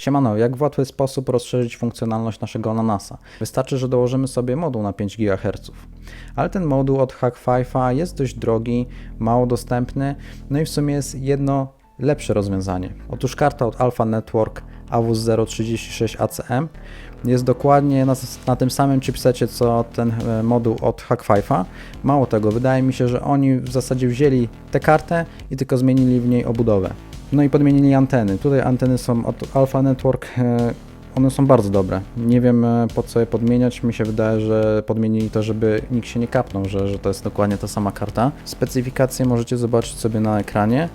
Siemano, jak w łatwy sposób rozszerzyć funkcjonalność naszego Ananasa? Wystarczy, że dołożymy sobie moduł na 5 GHz. Ale ten moduł od Hack5 jest dość drogi, mało dostępny, no i w sumie jest jedno lepsze rozwiązanie. Otóż karta od Alpha Network AWS036 ACM jest dokładnie na, na tym samym chipsecie co ten e, moduł od Hack5. Mało tego, wydaje mi się, że oni w zasadzie wzięli tę kartę i tylko zmienili w niej obudowę. No i podmienili anteny. Tutaj anteny są od Alpha Network. e, One są bardzo dobre. Nie wiem e, po co je podmieniać. Mi się wydaje, że podmienili to, żeby nikt się nie kapnął, że, że to jest dokładnie ta sama karta. Specyfikacje możecie zobaczyć sobie na ekranie.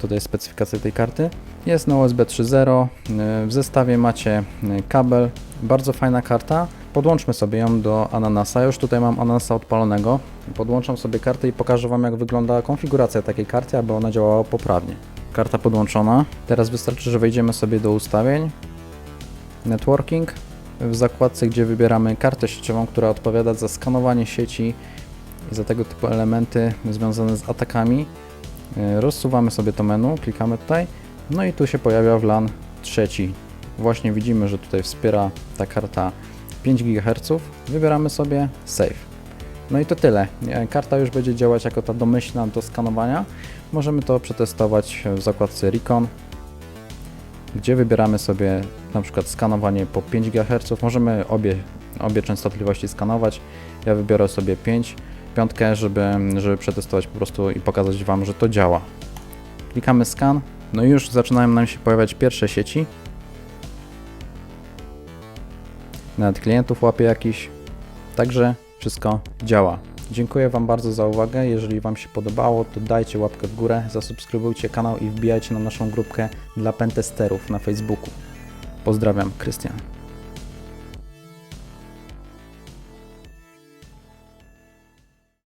Tutaj jest specyfikacja tej karty. Jest na USB 3.0. e, W zestawie macie kabel. Bardzo fajna karta. Podłączmy sobie ją do Ananasa. Już tutaj mam Ananasa odpalonego. Podłączam sobie kartę i pokażę Wam, jak wygląda konfiguracja takiej karty, aby ona działała poprawnie. Karta podłączona. Teraz wystarczy, że wejdziemy sobie do ustawień. Networking. W zakładce, gdzie wybieramy kartę sieciową, która odpowiada za skanowanie sieci i za tego typu elementy związane z atakami. E, Rozsuwamy sobie to menu, klikamy tutaj. No i tu się pojawia WLAN trzeci. Właśnie widzimy, że tutaj wspiera ta karta 5 GHz. Wybieramy sobie Save. No i to tyle. E, Karta już będzie działać jako ta domyślna do skanowania. Możemy to przetestować w zakładce Recon, gdzie wybieramy sobie na przykład skanowanie po 5 GHz. Możemy obie, obie częstotliwości skanować. Ja wybiorę sobie 5, piątkę, żeby, żeby przetestować po prostu i pokazać Wam, że to działa. Klikamy scan, no i już zaczynają nam się pojawiać pierwsze sieci. Nawet klientów łapie jakiś. Także wszystko działa. Dziękuję Wam bardzo za uwagę. Jeżeli Wam się podobało, to dajcie łapkę w górę, zasubskrybujcie kanał i wbijajcie na naszą grupkę dla pentesterów na Facebooku. Pozdrawiam, Krystian.